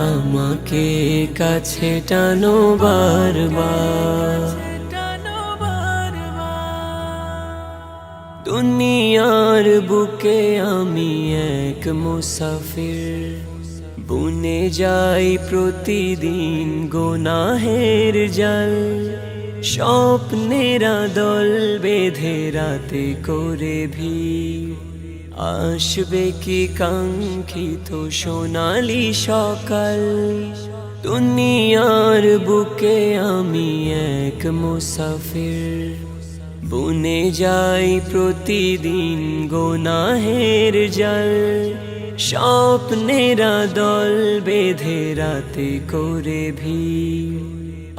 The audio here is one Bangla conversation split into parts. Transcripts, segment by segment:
আমাকে কাছে টানো বারবার। দুনিয়ার বুকে আমি এক মুসাফির। বুনে যাই প্রতিদিন গোনাহের জাল। স্বপ্নেরা দল বেঁধে রাতে করে ভিড়। আসবে কি কাঙ্ক্ষিত সোনালি সকাল? দুনিয়ার বুকে আমি এক মুসাফির। বুনে যাই প্রতিদিন গোনাহের জল। স্বপ্নেরা দল বেঁধে রাতে করে ভিড়।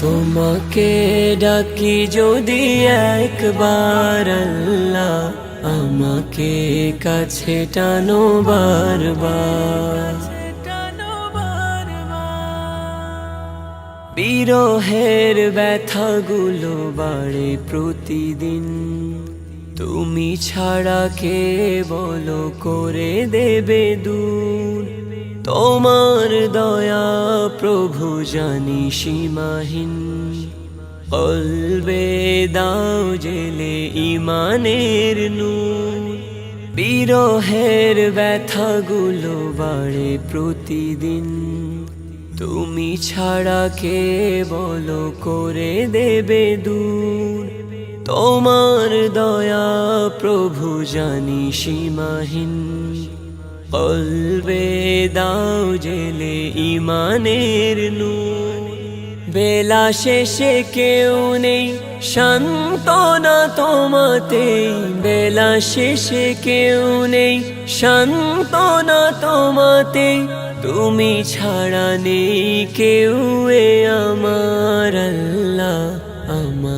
তোমাকে ডাকি যদি একবার আল্লাহ আমাকে কাছে টানো বারবার। বিরহের ব্যথাগুলো বাড়ে প্রতিদিন। তুমি ছাড়া কে বলো করে দেবে দূর? তোমার দয়া প্রভু জানি সীমাহীন। বলবে দাও জেলে ইমানের নূর। বিরহের ব্যথাগুলো বাড়ে প্রতিদিন। তুমি ছাড়া কে বলো করে দেবে দূর? তোমার দয়া প্রভু জানি সীমাহীন। বলবে দাও জেলে ইমানের নূর। বেলা শেষে কেউ নেই শান্তনা তোমাতে বেলা শেষে কেউ নেই শান্তনা তোমাতে তুমি ছাড়া নেই কেউ এ আমার আল্লাহ